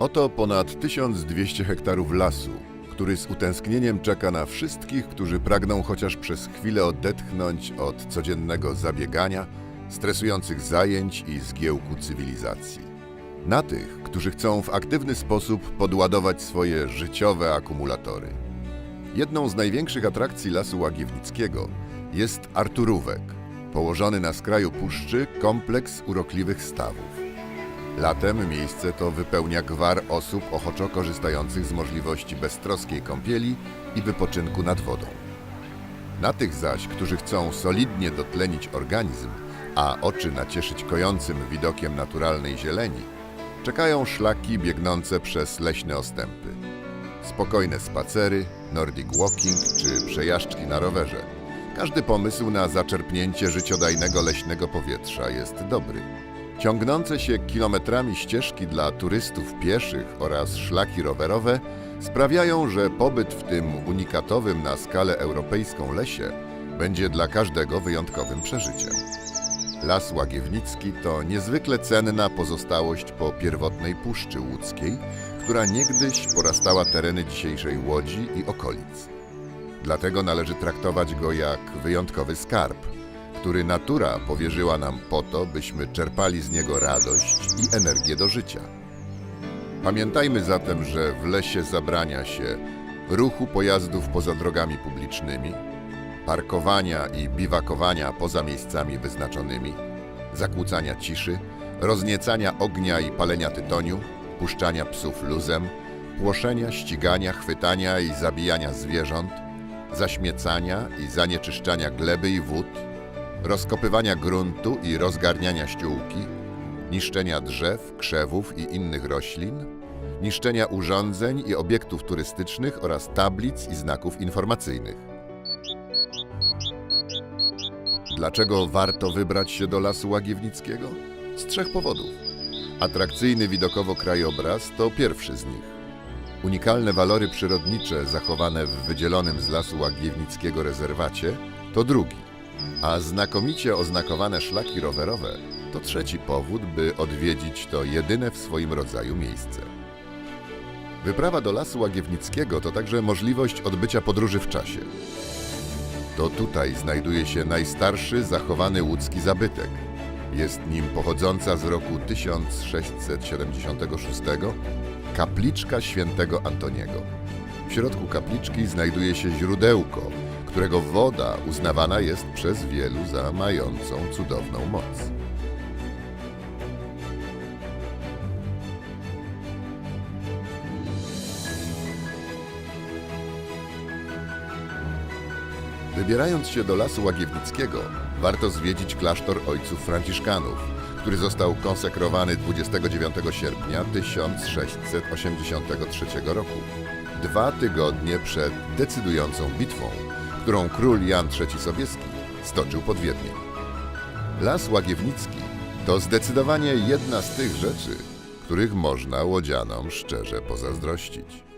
Oto ponad 1200 hektarów lasu, który z utęsknieniem czeka na wszystkich, którzy pragną chociaż przez chwilę odetchnąć od codziennego zabiegania, stresujących zajęć i zgiełku cywilizacji. Na tych, którzy chcą w aktywny sposób podładować swoje życiowe akumulatory. Jedną z największych atrakcji Lasu Łagiewnickiego jest Arturówek, położony na skraju puszczy kompleks urokliwych stawów. Latem miejsce to wypełnia gwar osób ochoczo korzystających z możliwości beztroskiej kąpieli i wypoczynku nad wodą. Na tych zaś, którzy chcą solidnie dotlenić organizm, a oczy nacieszyć kojącym widokiem naturalnej zieleni, czekają szlaki biegnące przez leśne ostępy. Spokojne spacery, nordic walking czy przejażdżki na rowerze. Każdy pomysł na zaczerpnięcie życiodajnego leśnego powietrza jest dobry. Ciągnące się kilometrami ścieżki dla turystów pieszych oraz szlaki rowerowe sprawiają, że pobyt w tym unikatowym na skalę europejską lesie będzie dla każdego wyjątkowym przeżyciem. Las Łagiewnicki to niezwykle cenna pozostałość po pierwotnej Puszczy Łódzkiej, która niegdyś porastała tereny dzisiejszej Łodzi i okolic. Dlatego należy traktować go jak wyjątkowy skarb, który natura powierzyła nam po to, byśmy czerpali z niego radość i energię do życia. Pamiętajmy zatem, że w lesie zabrania się ruchu pojazdów poza drogami publicznymi, parkowania i biwakowania poza miejscami wyznaczonymi, zakłócania ciszy, rozniecania ognia i palenia tytoniu, puszczania psów luzem, płoszenia, ścigania, chwytania i zabijania zwierząt, zaśmiecania i zanieczyszczania gleby i wód, rozkopywania gruntu i rozgarniania ściółki, niszczenia drzew, krzewów i innych roślin, niszczenia urządzeń i obiektów turystycznych oraz tablic i znaków informacyjnych. Dlaczego warto wybrać się do Lasu Łagiewnickiego? Z trzech powodów. Atrakcyjny widokowo krajobraz to pierwszy z nich. Unikalne walory przyrodnicze zachowane w wydzielonym z Lasu Łagiewnickiego rezerwacie to drugi, a znakomicie oznakowane szlaki rowerowe to trzeci powód, by odwiedzić to jedyne w swoim rodzaju miejsce. Wyprawa do Lasu Łagiewnickiego to także możliwość odbycia podróży w czasie. To tutaj znajduje się najstarszy zachowany łódzki zabytek. Jest nim pochodząca z roku 1676 kapliczka świętego Antoniego. W środku kapliczki znajduje się źródełko, którego woda uznawana jest przez wielu za mającą cudowną moc. Wybierając się do Lasu Łagiewnickiego, warto zwiedzić klasztor ojców franciszkanów, który został konsekrowany 29 sierpnia 1683 roku, dwa tygodnie przed decydującą bitwą, którą król Jan III Sobieski stoczył pod Wiedniem. Las Łagiewnicki to zdecydowanie jedna z tych rzeczy, których można łodzianom szczerze pozazdrościć.